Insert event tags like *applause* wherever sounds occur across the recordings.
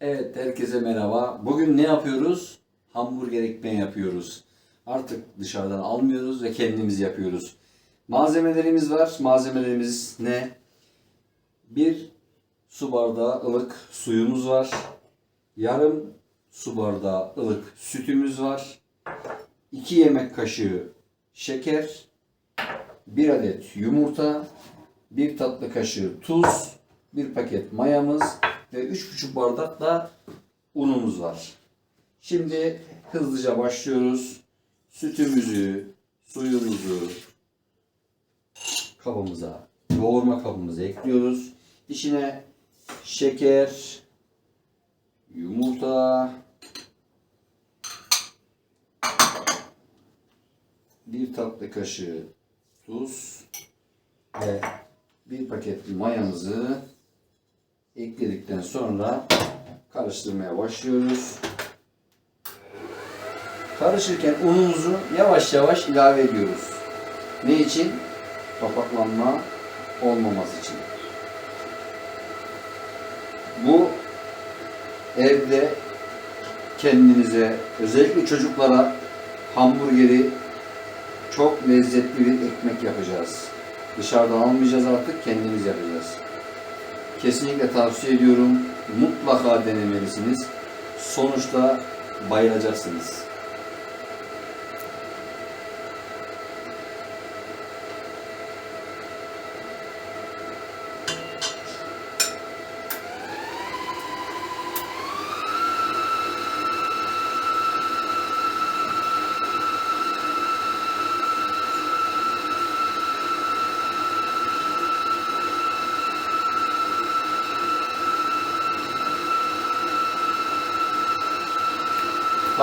Evet, herkese merhaba. Bugün ne yapıyoruz? Hamburger ekmeği yapıyoruz. Artık dışarıdan almıyoruz ve kendimiz yapıyoruz. Malzemelerimiz var. Malzemelerimiz ne? Bir su bardağı ılık suyumuz var. Yarım su bardağı ılık sütümüz var. 2 yemek kaşığı şeker. 1 adet yumurta. 1 tatlı kaşığı tuz. 1 paket mayamız ve 3,5 bardak da unumuz var. Şimdi hızlıca başlıyoruz. Sütümüzü, suyumuzu kabımıza, yoğurma kabımıza ekliyoruz. İçine şeker, yumurta, bir tatlı kaşığı tuz ve bir paket mayamızı ekledikten sonra karıştırmaya başlıyoruz. Karışırken unumuzu yavaş yavaş ilave ediyoruz. Ne için? Topaklanma olmaması için. Bu evde kendinize özellikle çocuklara hamburgeri çok lezzetli bir ekmek yapacağız. Dışarıdan almayacağız artık kendimiz yapacağız. Kesinlikle tavsiye ediyorum. Mutlaka denemelisiniz. Sonuçta bayılacaksınız.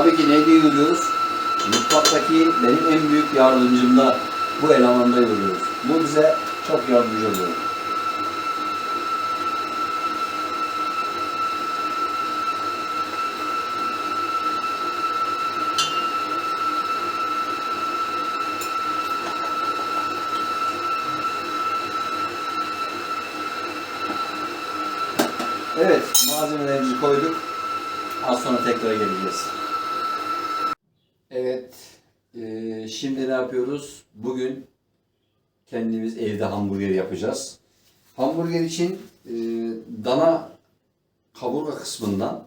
Tabii ki ne diye yoruyoruz? Mutfaktaki benim en büyük yardımcım da bu elemanda yoruyoruz. Bu bize çok yardımcı oluyor. Evet, malzemelerimizi koyduk. Az sonra tekrar geleceğiz. Evet, eee, şimdi ne yapıyoruz? Bugün kendimiz evde hamburger yapacağız. Hamburger için eee, dana kaburga kısmından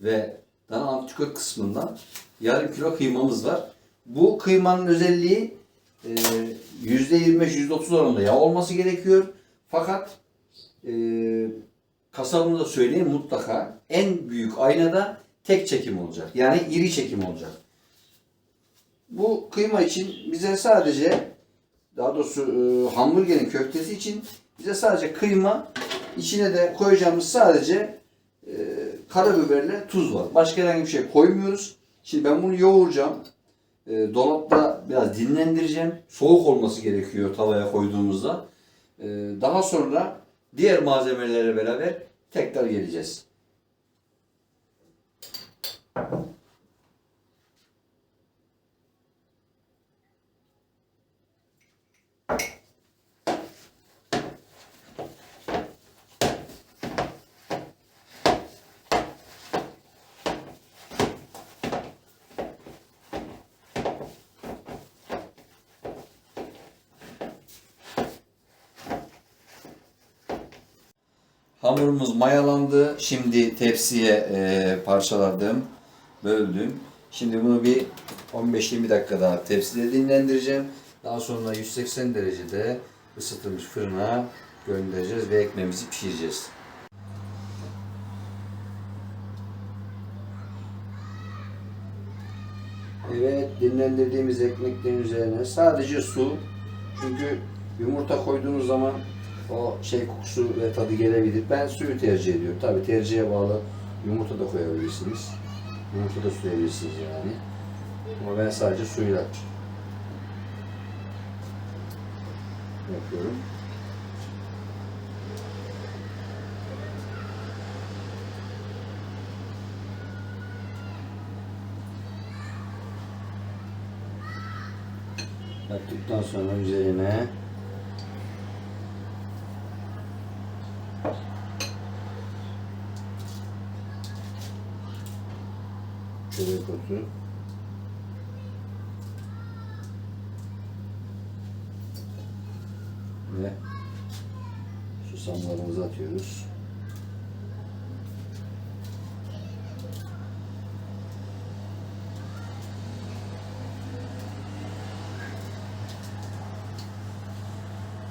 ve dana antrikot kısmından yarım kilo kıymamız var. Bu kıymanın özelliği eee, %25-%30 oranında yağ olması gerekiyor. Fakat eee kasabını söyleyeyim mutlaka en büyük aynada tek çekim olacak. Yani iri çekim olacak. Bu kıyma için bize sadece daha doğrusu e, hamburgerin köftesi için bize sadece kıyma içine de koyacağımız sadece e, karabiberle tuz var. Başka herhangi bir şey koymuyoruz. Şimdi ben bunu yoğuracağım. E, dolapta biraz dinlendireceğim. Soğuk olması gerekiyor tavaya koyduğumuzda. E, daha sonra diğer malzemelerle beraber tekrar geleceğiz. Hamurumuz mayalandı. Şimdi tepsiye e, parçaladım, böldüm. Şimdi bunu bir 15-20 dakika daha tepside dinlendireceğim. Daha sonra 180 derecede ısıtılmış fırına göndereceğiz ve ekmeğimizi pişireceğiz. Evet, dinlendirdiğimiz ekmeklerin üzerine sadece su. Çünkü yumurta koyduğunuz zaman o şey kokusu ve tadı gelebilir. Ben suyu tercih ediyorum. Tabi tercihe bağlı yumurta da koyabilirsiniz. Yumurta da suyabilirsiniz yani. Ama ben sadece suyla yapıyorum. Yaptıktan sonra üzerine Terekotu. Ve susamlarımızı atıyoruz.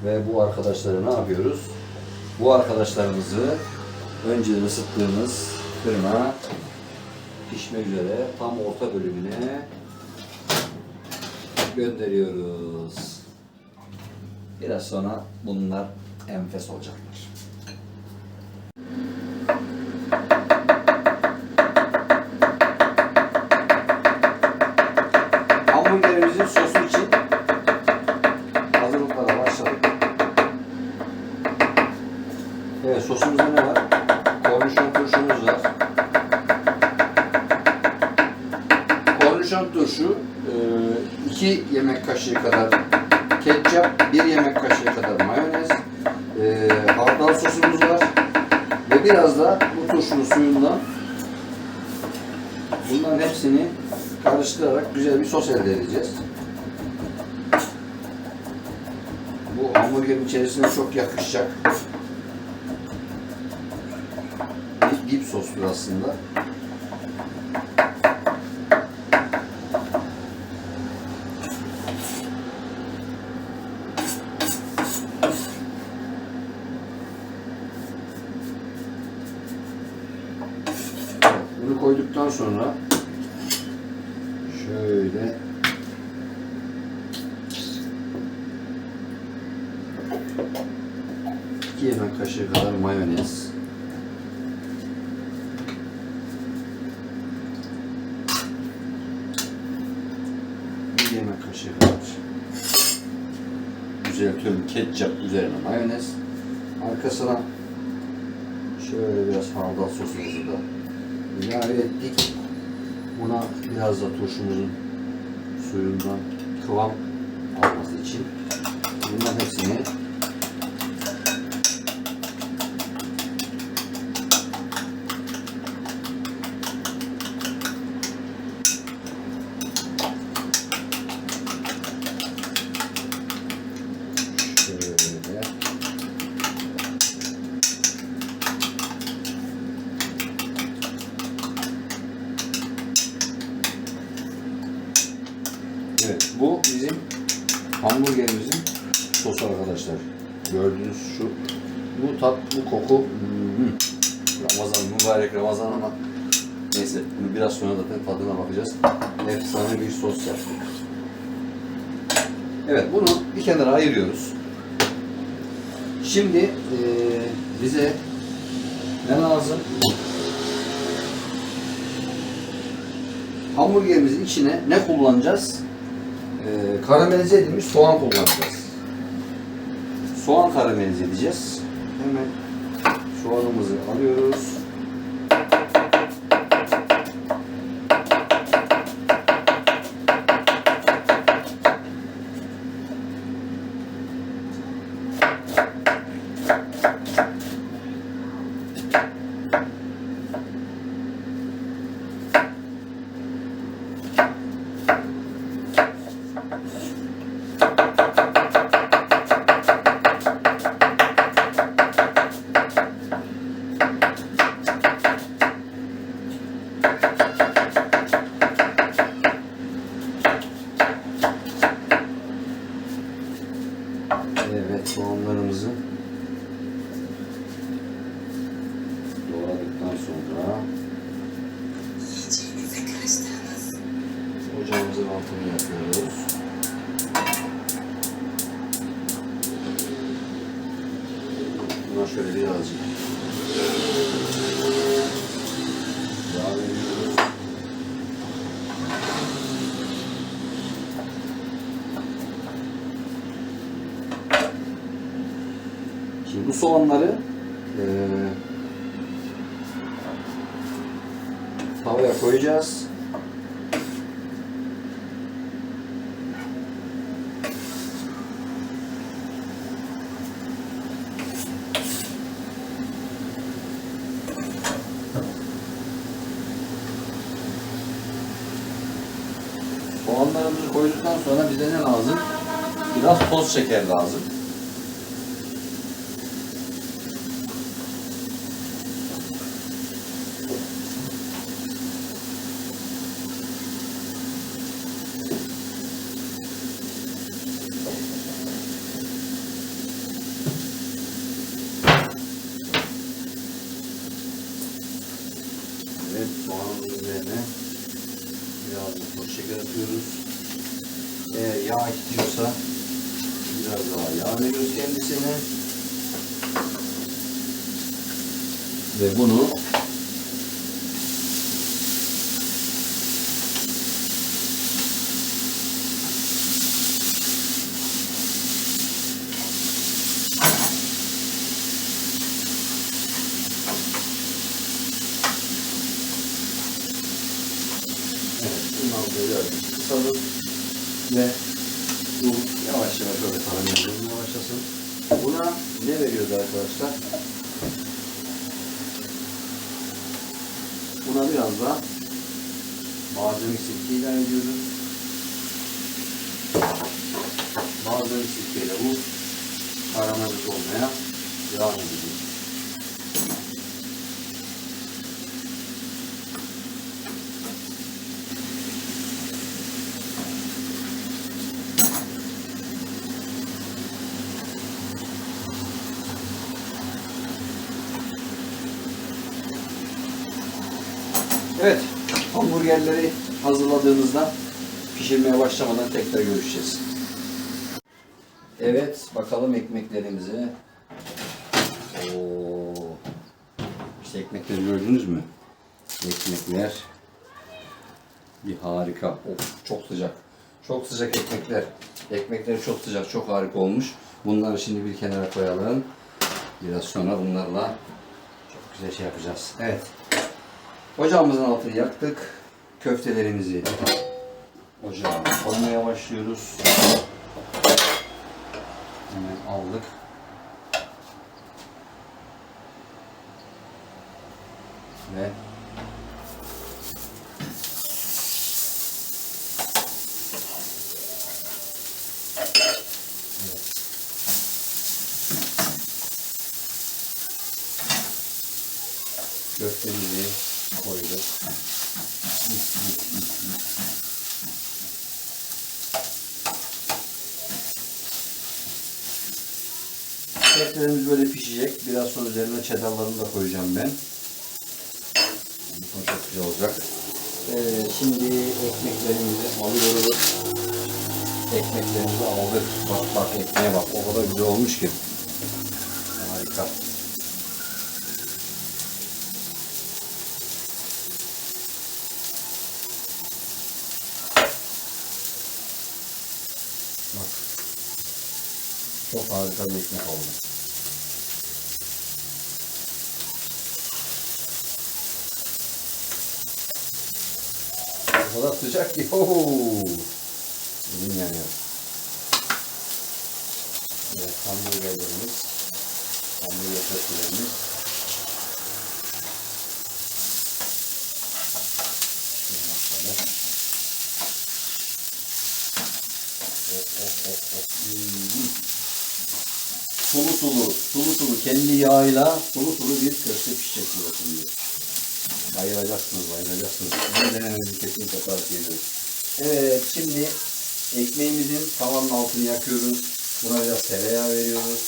Ve bu arkadaşları ne yapıyoruz? Bu arkadaşlarımızı önceden ısıttığımız fırına pişmek üzere tam orta bölümüne gönderiyoruz. Biraz sonra bunlar enfes olacaklar. Hamburgerimizin sosu için hazırlıklara başladık. Evet sosumuzda ne var? Kornişon turşumuz var. Kornişon turşu 2 yemek kaşığı kadar ketçap, 1 yemek kaşığı kadar mayonez, e, hardal sosumuz var ve biraz da bu turşunun suyundan bunların hepsini karıştırarak güzel bir sos elde edeceğiz. Bu hamburgerin içerisine çok yakışacak. Bir dip sostur aslında. Bunu koyduktan sonra şöyle iki yemek kaşığı kadar mayonez. Bir yemek kaşığı kadar düzeltiyorum ketçap üzerine mayonez. Arkasına şöyle biraz hardal sosumuzu da ilave ettik. Buna biraz da turşumuzun suyundan kıvam alması için bunların hepsini şöyle Evet, bu bizim hamburgerimizin sosu arkadaşlar. Gördüğünüz şu, bu tat, bu koku, hmm, Ramazan, mübarek Ramazan ama neyse, bunu biraz sonra zaten tadına bakacağız. Efsane bir sos yaptık. Evet, bunu bir kenara ayırıyoruz. Şimdi eee, bize ne lazım? Hamburgerimizin içine ne kullanacağız? Ee, karamelize edilmiş soğan kullanacağız. Soğan karamelize edeceğiz. Hemen soğanımızı alıyoruz. Evet soğanlarımızı doğradıktan sonra ocağımızın altını yapıyoruz. Buna şöyle birazcık yağ veriyoruz. Şimdi bu soğanları eee tavaya koyacağız. Patlıcanlarımızı koyduktan sonra bize ne lazım? Biraz toz şeker lazım. Evet, soğanın üzerine biraz da toz şeker atıyoruz. Eğer yağ istiyorsa biraz daha yağ veriyoruz kendisine. Ve bunu Evet, bundan böyle azıcık kısalım ve bu yavaş yavaş öyle karamelize başlasın. Buna ne veriyoruz arkadaşlar? Buna biraz da malzeme sirke ilave ediyoruz. Malzeme sirkeyle bu karamelize olmaya devam edecek. Evet, hamburgerleri hazırladığımızda pişirmeye başlamadan tekrar görüşeceğiz. Evet, bakalım ekmeklerimize. Oo. İşte ekmekleri gördünüz mü? Ekmekler bir harika. Of, çok sıcak. Çok sıcak ekmekler. Ekmekler çok sıcak, çok harika olmuş. Bunları şimdi bir kenara koyalım. Biraz sonra bunlarla çok güzel şey yapacağız. Evet. Ocağımızın altını yaktık. Köftelerimizi ocağa koymaya başlıyoruz. Hemen aldık. Ve köftemizi koyduk. Böyle pişecek. Biraz sonra üzerine çedarlarını da koyacağım ben. Çok güzel olacak. Ee, şimdi ekmeklerimizi alıyoruz. Ekmeklerimizi aldık. Bak bak ekmeğe bak. O kadar güzel olmuş ki. Harika. Bak. Çok harika bir ekmek oldu. Kadar sıcak ki. Ooo. Elim yanıyor. Evet, hamburgerlerimiz. Hamburger köftelerimiz. Sulu sulu, sulu sulu kendi yağıyla sulu sulu bir köfte pişecek burası diyor. Bayılacaksınız, bayılacaksınız. Bunu denemenizi kesinlikle tavsiye ediyorum. Evet, şimdi ekmeğimizin tavanın altını yakıyoruz. Buna biraz tereyağı veriyoruz.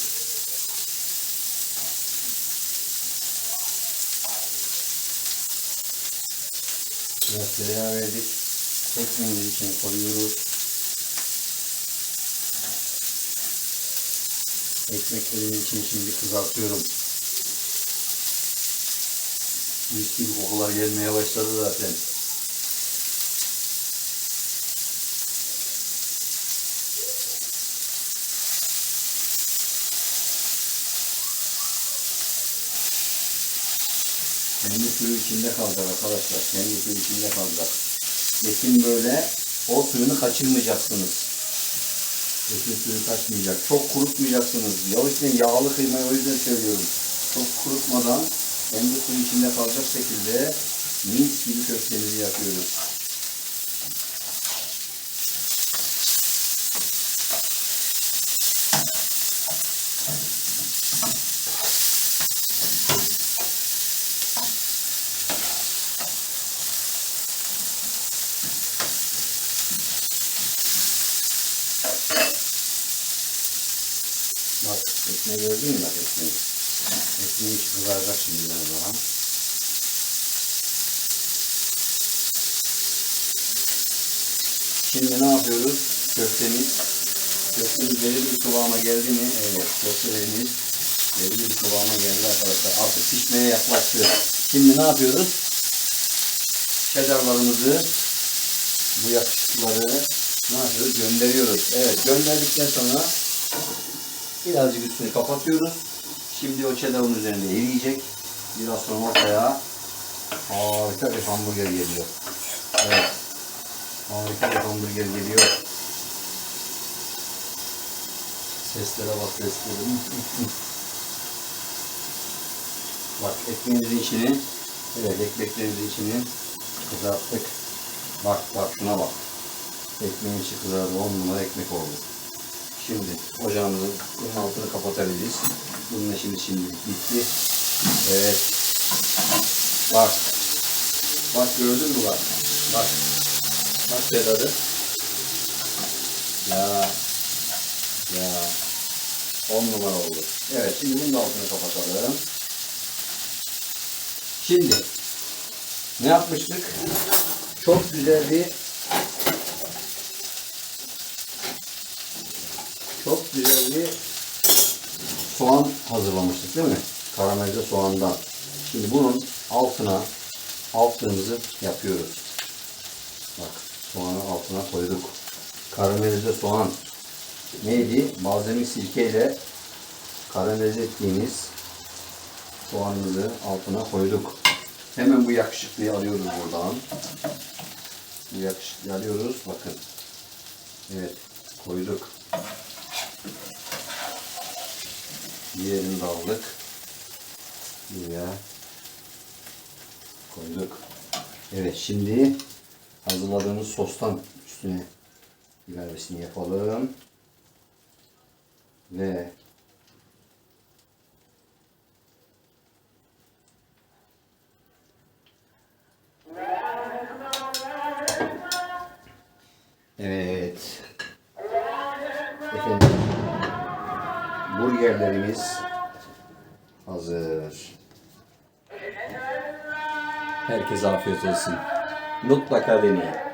Biraz tereyağı verdik. Ekmeğimizi içine koyuyoruz. Ekmeklerin içini şimdi kızartıyorum. Mis gibi kokular gelmeye başladı zaten. Kendi suyu içinde kalacak arkadaşlar. Kendi suyu içinde kalacak. Etin böyle o suyunu kaçırmayacaksınız. Etin suyu kaçmayacak. Çok kurutmayacaksınız. Ya o yüzden yağlı kıymayı o yüzden söylüyorum. Çok kurutmadan hem de suyun içinde kalacak şekilde mis gibi köftemizi yapıyoruz. Bak ekmeği gördün mü bak ekmeği? Ekmeği kızaracak şimdi biraz daha. Şimdi ne yapıyoruz? Köftemiz. Köftemiz belirli bir kıvama geldi mi? Evet, köftelerimiz belirli bir kıvama geldi arkadaşlar. Artık pişmeye yaklaştı. Şimdi ne yapıyoruz? Çedarlarımızı, bu yakışıkları ne yapıyoruz? Gönderiyoruz. Evet, gönderdikten sonra birazcık üstünü kapatıyoruz. Şimdi o cheddar'ın üzerinde eriyecek. Biraz sonra ortaya harika bir hamburger geliyor. Evet. Harika bir hamburger geliyor. Seslere bak seslerim. *laughs* bak ekmeğimizin içini, evet ekmeklerimizin içini kızarttık. Bak bak şuna bak. Ekmeğin içi kızardı. 10 numara ekmek oldu. Şimdi ocağımızın bunun altını kapatabiliriz. Bunun şimdi şimdi bitti. Evet. Bak. Bak gördün mü bak. Bak. Bak Sedat'ı. Ya. Ya. 10 numara oldu. Evet şimdi bunun altını kapatalım. Şimdi ne yapmıştık? Çok güzel bir çok güzel bir soğan hazırlamıştık değil mi? Karamelize soğandan. Şimdi bunun altına altlığımızı yapıyoruz. Bak soğanı altına koyduk. Karamelize soğan neydi? Malzeme sirkeyle karamelize ettiğimiz soğanımızı altına koyduk. Hemen bu yakışıklıyı alıyoruz buradan. Bu yakışıklıyı alıyoruz. Bakın. Evet. Koyduk. Diğerini de aldık. Buraya koyduk. Evet şimdi hazırladığımız sostan üstüne ilavesini yapalım. Ve Burgerlerimiz hazır. Herkese afiyet olsun. Mutlaka deneyin.